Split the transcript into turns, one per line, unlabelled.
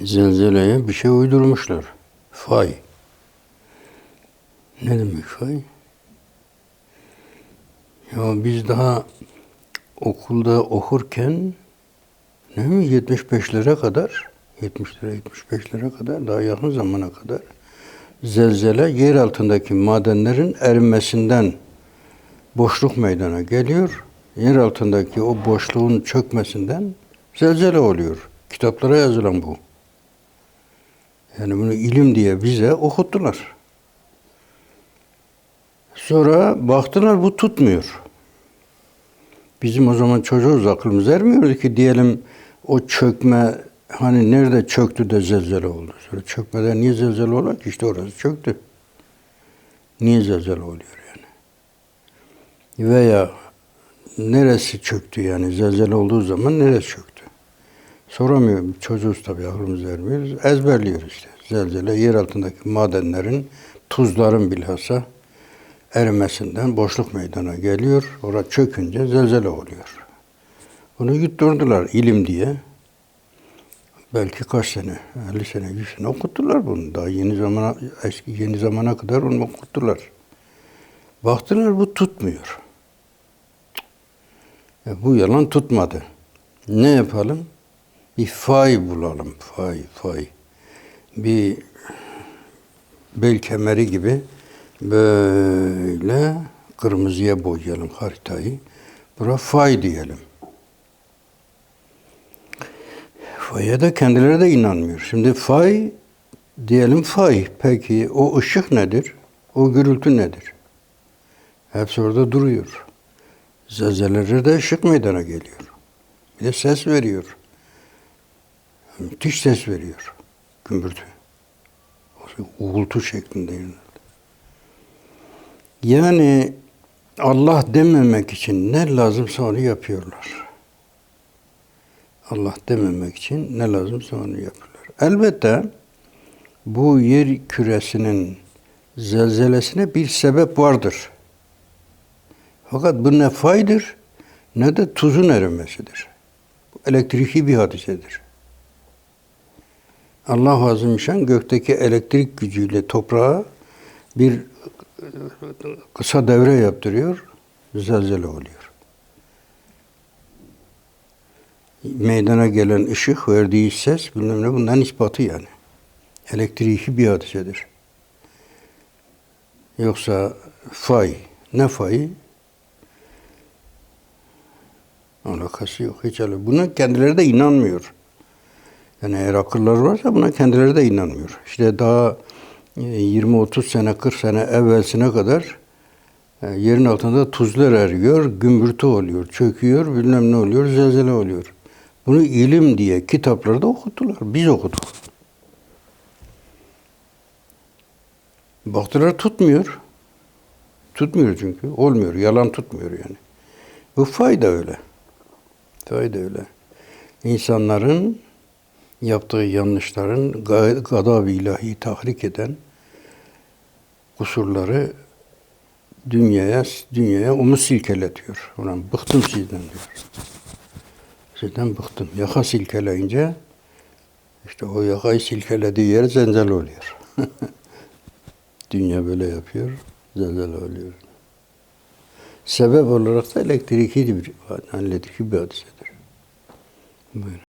zelzeleye bir şey uydurmuşlar. Fay. Ne demek fay? Ya biz daha okulda okurken ne mi 75'lere kadar 70'lere 75'lere kadar daha yakın zamana kadar zelzele yer altındaki madenlerin erimesinden boşluk meydana geliyor. Yer altındaki o boşluğun çökmesinden zelzele oluyor. Kitaplara yazılan bu. Yani bunu ilim diye bize okuttular. Sonra baktılar bu tutmuyor. Bizim o zaman çocuğuz aklımız ermiyordu ki diyelim o çökme hani nerede çöktü de zelzele oldu. Sonra çökmeden niye zelzele olur ki? İşte orası çöktü. Niye zelzele oluyor yani? Veya neresi çöktü yani zelzele olduğu zaman neresi çöktü? Soramıyorum. Çocuğuz tabii aklımız ermiyor. Ezberliyoruz işte. Zelzele yer altındaki madenlerin, tuzların bilhassa erimesinden boşluk meydana geliyor. Orada çökünce zelzele oluyor. Bunu yutturdular ilim diye. Belki kaç sene, 50 sene, 100 sene okuttular bunu. Daha yeni zamana, eski yeni zamana kadar onu okuttular. Baktılar bu tutmuyor. E, bu yalan tutmadı. Ne yapalım? Bir fay bulalım. Fay, fay. Bir bel kemeri gibi böyle kırmızıya boyayalım haritayı. Bura fay diyelim. Faya da kendileri de inanmıyor. Şimdi fay diyelim fay. Peki o ışık nedir? O gürültü nedir? Hepsi orada duruyor. Zelzelelerde de ışık meydana geliyor. Bir de ses veriyor. Müthiş ses veriyor. Gümbürtü. Uğultu şeklinde. Yani Allah dememek için ne lazımsa onu yapıyorlar. Allah dememek için ne lazımsa onu yapıyorlar. Elbette bu yer küresinin zelzelesine bir sebep vardır. Fakat bu ne faydır ne de tuzun erimesidir. Bu elektriki bir hadisedir. Allah Azimüşşan gökteki elektrik gücüyle toprağa bir kısa devre yaptırıyor, zelzele oluyor. Meydana gelen ışık, verdiği ses, bilmem ne bundan ispatı yani. Elektriki bir hadisedir. Yoksa fay, ne fayı? Alakası yok. Hiç öyle. Buna kendileri de inanmıyor. Yani eğer akılları varsa buna kendileri de inanmıyor. İşte daha 20-30 sene, 40 sene evvelsine kadar e, yerin altında tuzlar eriyor, gümbürtü oluyor, çöküyor, bilmem ne oluyor, zelzele oluyor. Bunu ilim diye kitaplarda okuttular. Biz okuduk. Baktılar tutmuyor. Tutmuyor çünkü. Olmuyor. Yalan tutmuyor yani. Bu fayda öyle. Fayda öyle. İnsanların yaptığı yanlışların gadab-ı ilahi tahrik eden kusurları dünyaya dünyaya onu silkeletiyor. Ulan bıktım sizden diyor. Sizden bıktım. Yaka silkeleyince işte o yakayı silkelediği yer zelzele oluyor. Dünya böyle yapıyor, zelzele oluyor. Sebep olarak da elektriki bir, elektriki bir hadisedir. Buyurun.